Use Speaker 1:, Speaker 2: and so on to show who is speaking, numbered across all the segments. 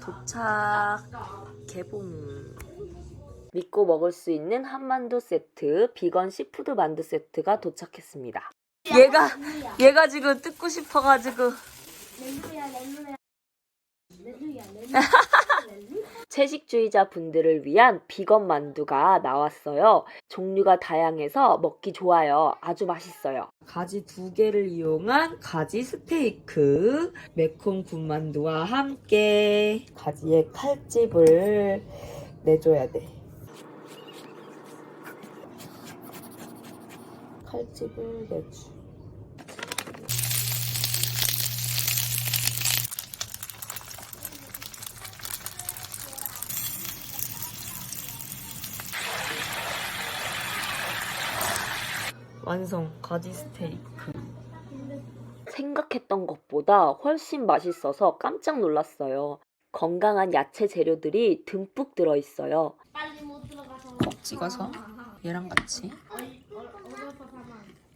Speaker 1: 도착. 개봉. 믿고 먹을 수 있는 한만두 세트 비건 시푸드 만두 세트가 도착했습니다. 얘가 얘가 지금 뜯고 싶어가지고.
Speaker 2: 렐루야 렐루야. 렐루야 렐루야
Speaker 1: 채식주의자 분들을 위한 비건 만두가 나왔어요. 종류가 다양해서 먹기 좋아요. 아주 맛있어요. 가지 두 개를 이용한 가지 스테이크, 매콤 군만두와 함께 가지의 칼집을 내줘야 돼. 칼집을 내주. 완성 가지 스테이크. 생각했던 것보다 훨씬 맛있어서 깜짝 놀랐어요. 건강한 야채 재료들이 듬뿍 들어있어요.
Speaker 2: 빨리 못 들어가서
Speaker 1: 콕 찍어서 얘랑 같이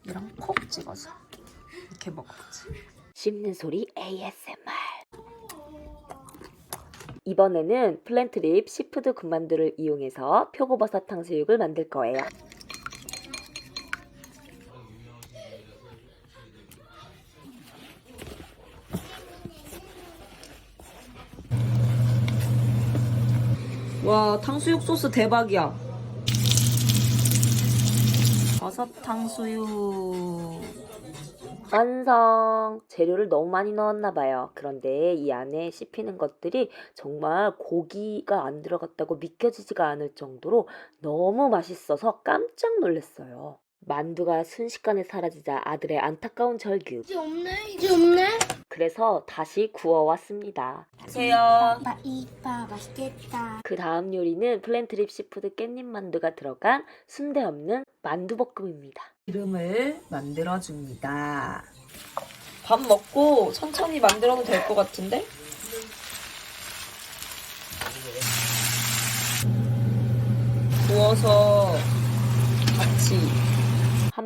Speaker 1: 얘랑 콕 찍어서 이렇게 먹어보지. 씹는 소리 ASMR. 이번에는 플랜트립 시푸드 군만두를 이용해서 표고버섯 탕수육을 만들 거예요. 와, 탕수육 소스 대박이야. 버섯 탕수육. 완성! 재료를 너무 많이 넣었나 봐요. 그런데 이 안에 씹히는 것들이 정말 고기가 안 들어갔다고 믿겨지지가 않을 정도로 너무 맛있어서 깜짝 놀랐어요. 만두가 순식간에 사라지자 아들의 안타까운 절규.
Speaker 2: 이제 없네 이제 없네
Speaker 1: 그래서 다시 구워왔습니다. 보세요.
Speaker 2: 이빠 이빠 맛있겠다
Speaker 1: 그 다음 요리는 플랜트립 시푸드 깻잎 만두가 들어간 순대 없는 만두볶음입니다. 기름을 만들어줍니다. 밥 먹고 천천히 만들어도 될 것 같은데? 구워서 같이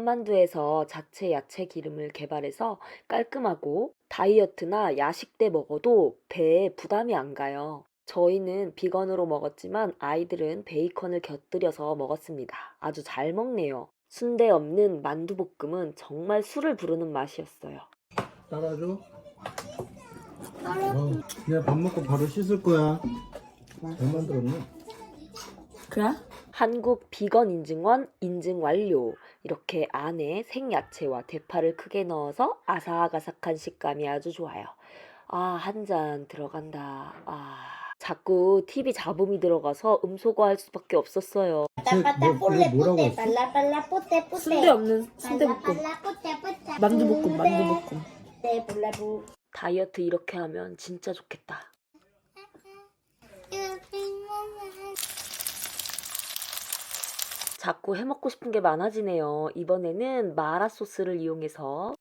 Speaker 1: 한만두에서 자체 야채 기름을 개발해서 깔끔하고 다이어트나 야식 때 먹어도 배에 부담이 안 가요. 저희는 비건으로 먹었지만 아이들은 베이컨을 곁들여서 먹었습니다. 아주 잘 먹네요. 순대 없는 만두볶음은 정말 술을 부르는 맛이었어요.
Speaker 3: 따라줘. 어, 그냥 밥 먹고 바로 씻을 거야. 잘 만들었네.
Speaker 1: 그래? 한국 비건 인증원 인증 완료. 이렇게 안에 생야채와 대파를 크게 넣어서 아삭아삭한 식감이 아주 좋아요. 아, 한 잔 들어간다. 아. 자꾸 TV 잡음이 들어가서 음소거할 수밖에 없었어요.
Speaker 2: 빠따
Speaker 3: 뭐,
Speaker 2: 뽀레
Speaker 3: 이거 뭐라고
Speaker 2: 뽀떼
Speaker 3: 했어?
Speaker 2: 발라 뽀떼 뽀떼
Speaker 1: 순대 없는 순대볶음.
Speaker 2: 발라 뽀떼 뽀떼
Speaker 1: 만두볶음, 만두볶음.
Speaker 2: 네 볼라부
Speaker 1: 다이어트 이렇게 하면 진짜 좋겠다. 자꾸 해먹고 싶은 게 많아지네요. 이번에는 마라 소스를 이용해서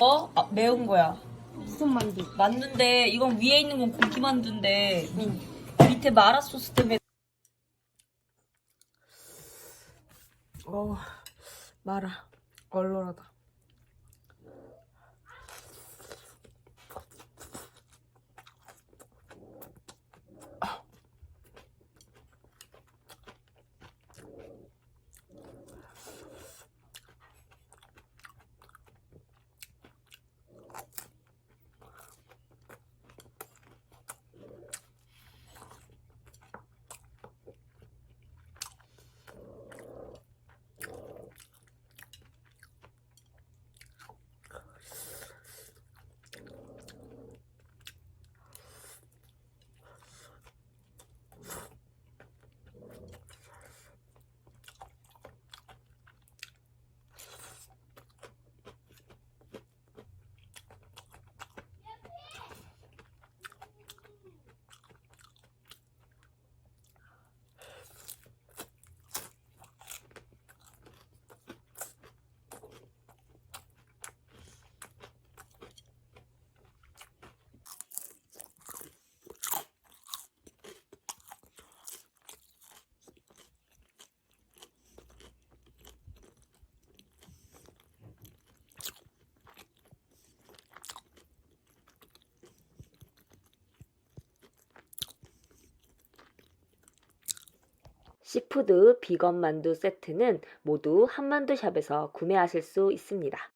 Speaker 1: 어? 아, 매운 거야.
Speaker 2: 무슨 만두
Speaker 1: 만두인데 이건 위에 있는 건 고기 만두인데 밑에 마라 소스 때문에 어 마라 얼얼하다. 시푸드 비건 만두 세트는 모두 한만두샵에서 구매하실 수 있습니다.